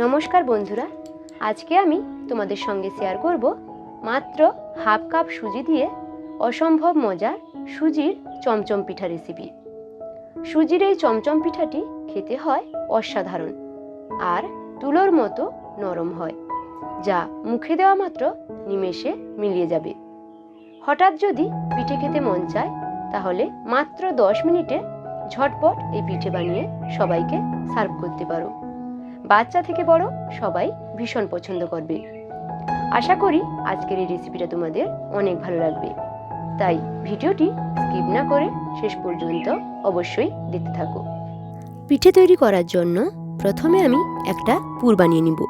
নমস্কার বন্ধুরা, আজকে আমি তোমাদের সঙ্গে শেয়ার করব মাত্র হাফ কাপ সুজি দিয়ে অসম্ভব মজার সুজির চমচম পিঠা রেসিপি সুজির এই চমচম পিঠাটি খেতে হয় অসাধারণ আর তুলোর মতো নরম হয়, যা মুখে দেওয়া মাত্র নিমেষে মিলিয়ে যাবে। হঠাৎ যদি পিঠে খেতে মন চায়, তাহলে মাত্র দশ মিনিটে ঝটপট এই পিঠে বানিয়ে সবাইকে সার্ভ করতে পারো। বাচ্চা থেকে বড় সবাই ভীষণ পছন্দ করবে। আশা করি আজকের এই রেসিপিটা তোমাদের অনেক ভালো লাগবে। তাই ভিডিওটি স্কিপ না করে শেষ পর্যন্ত অবশ্যই দেখতে থাকো। পিঠে তৈরি করার জন্য প্রথমে আমি একটা পুর বানিয়ে নিব।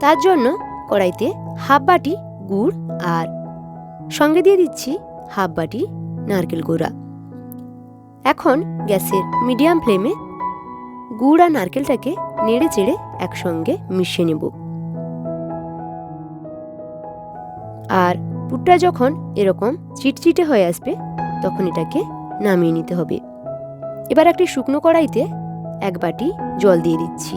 তার জন্য কড়াইতে হাফ বাটি গুড় আর সঙ্গে দিয়ে দিচ্ছি হাফ বাটি নারকেল গুঁড়া। এখন গ্যাসের মিডিয়াম ফ্লেমে গুড় আর নারকেলটাকে নেড়ে চেড়ে একসঙ্গে মিশিয়ে নেব। আর পুরটা যখন এরকম চিটচিটে হয়ে আসবে, তখন এটাকে নামিয়ে নিতে হবে। এবার একটি শুকনো কড়াইতে এক বাটি জল দিয়ে দিচ্ছি।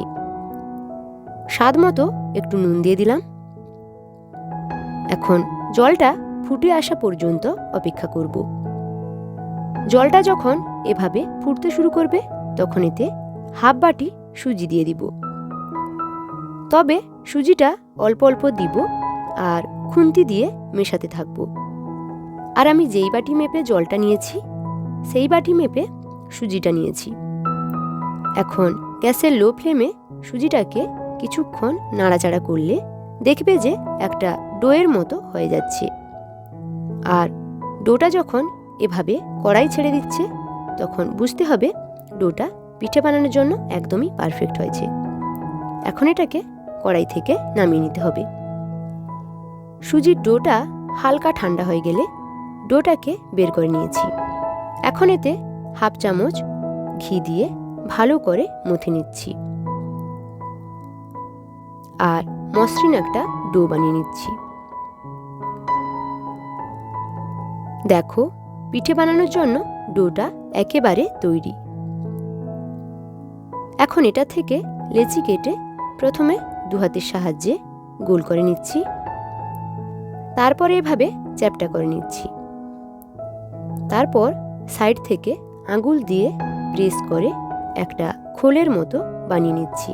স্বাদ মতো একটু নুন দিয়ে দিলাম। এখন জলটা ফুটে আসা পর্যন্ত অপেক্ষা করব। জলটা যখন এভাবে ফুটতে শুরু করবে, তখন এতে হাফ বাটি সুজি দিয়ে দিব। তবে সুজিটা অল্প অল্প দিব আর খুন্তি দিয়ে মেশাতে থাকব। আর আমি যেই বাটি মেপে জলটা নিয়েছি, সেই বাটি মেপে সুজিটা নিয়েছি। এখন গ্যাসের লো ফ্লেমে সুজিটাকে কিছুক্ষণ নাড়াচাড়া করলে দেখবে যে একটা ডোয়ের মতো হয়ে যাচ্ছে। আর ডোটা যখন এভাবে কড়াই ছেড়ে দিচ্ছে, তখন বুঝতে হবে ডোটা পিঠে বানানোর জন্য একদমই পারফেক্ট হয়েছে। এখন এটাকে কড়াই থেকে নামিয়ে নিতে হবে। সুজির ডোটা হালকা ঠান্ডা হয়ে গেলে ডোটাকে বের করে নিয়েছি। এখন এতে হাফ চামচ ঘি দিয়ে ভালো করে মুথে নিচ্ছি। আর মসৃণ একটা ডো বানিয়ে নিচ্ছি। দেখো, পিঠে বানানোর জন্য ডোটা একেবারে তৈরি। এখন এটা থেকে লেচি কেটে প্রথমে দু হাতের সাহায্যে গোল করে নিচ্ছি। তারপরে এভাবে চ্যাপটা করে নিচ্ছি। তারপর সাইড থেকে আঙুল দিয়ে প্রেস করে একটা খোলের মতো বানিয়ে নিচ্ছি।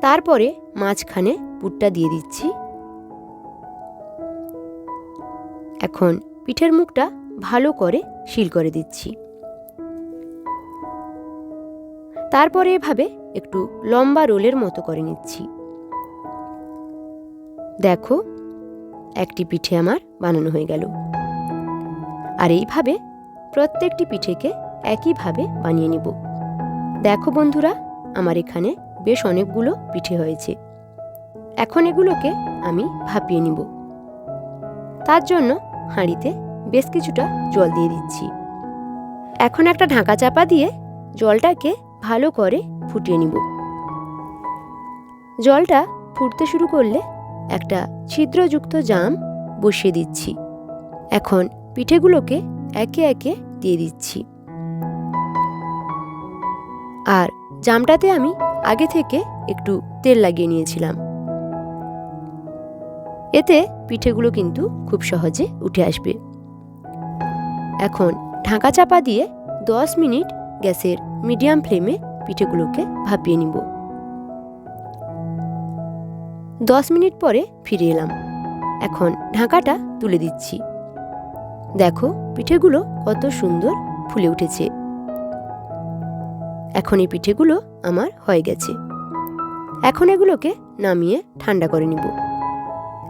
তারপরে মাঝখানে পুরটা দিয়ে দিচ্ছি। এখন পিঠের মুখটা ভালো করে শিল করে দিচ্ছি। তারপরে এভাবে একটু লম্বা রোলের মতো করে নিচ্ছি। দেখো, একটি পিঠে আমার বানানো হয়ে গেল। আর এইভাবে প্রত্যেকটি পিঠেকে একইভাবে বানিয়ে নিব। দেখো বন্ধুরা, আমার এখানে বেশ অনেকগুলো পিঠে হয়েছে। এখন এগুলোকে আমি ভাপিয়ে নিব। তার জন্য হাঁড়িতে বেশ কিছুটা জল দিয়ে দিচ্ছি। এখন একটা ঢাকা চাপা দিয়ে জলটাকে ভালো করে ফুটিয়ে নিব। জলটা ফুটতে শুরু করলে একটা ছিদ্রযুক্ত জাম বসিয়ে দিচ্ছি। এখন পিঠেগুলোকে একে একে দিয়ে দিচ্ছি। আর জামটাতে আমি আগে থেকে একটু তেল লাগিয়ে নিয়েছিলাম। এতে পিঠেগুলো কিন্তু খুব সহজে উঠে আসবে। এখন ঢাকা চাপা দিয়ে দশ মিনিট গ্যাসের মিডিয়াম ফ্লেমে পিঠেগুলোকে ভাপিয়ে নিব। দশ মিনিট পরে ফিরে এলাম। এখন ঢাকাটা তুলে দিচ্ছি। দেখো পিঠেগুলো কত সুন্দর ফুলে উঠেছে। এখন এই পিঠেগুলো আমার হয়ে গেছে। এখন এগুলোকে নামিয়ে ঠান্ডা করে নিব।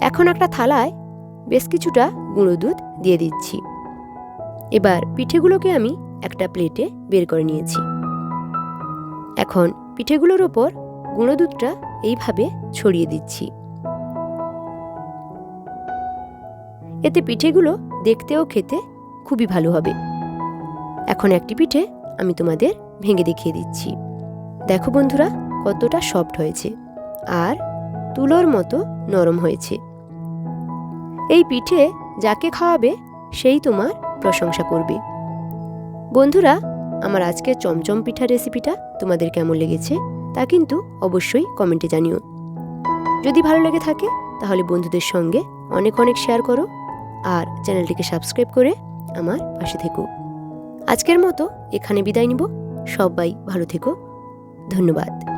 এখন একটা থালায় বেশ কিছুটা গুঁড়ো দুধ দিয়ে দিচ্ছি। এবার পিঠেগুলোকে আমি একটা প্লেটে বের করে নিয়েছি। এখন পিঠেগুলোর ওপর গুঁড়ো দুধটা এইভাবে ছড়িয়ে দিচ্ছি। এতে পিঠেগুলো দেখতেও খেতে খুবই ভালো হবে। এখন একটি পিঠে আমি তোমাদের ভেঙে দেখিয়ে দিচ্ছি। দেখো বন্ধুরা, কতটা সফট হয়েছে আর তুলোর মতো নরম হয়েছে। এই পিঠে যাকে খাওয়াবে সেই তোমার প্রশংসা করবে। বন্ধুরা, আমার আজকের চমচম পিঠা রেসিপিটা তোমাদের কেমন লেগেছে তা কিন্তু অবশ্যই কমেন্টে জানিও। যদি ভালো লেগে থাকে, তাহলে বন্ধুদের সঙ্গে অনেক অনেক শেয়ার করো আর চ্যানেলটিকে সাবস্ক্রাইব করে আমার পাশে থেকো। আজকের মতো এখানে বিদায় নিব। সবাই ভালো থেকো। ধন্যবাদ।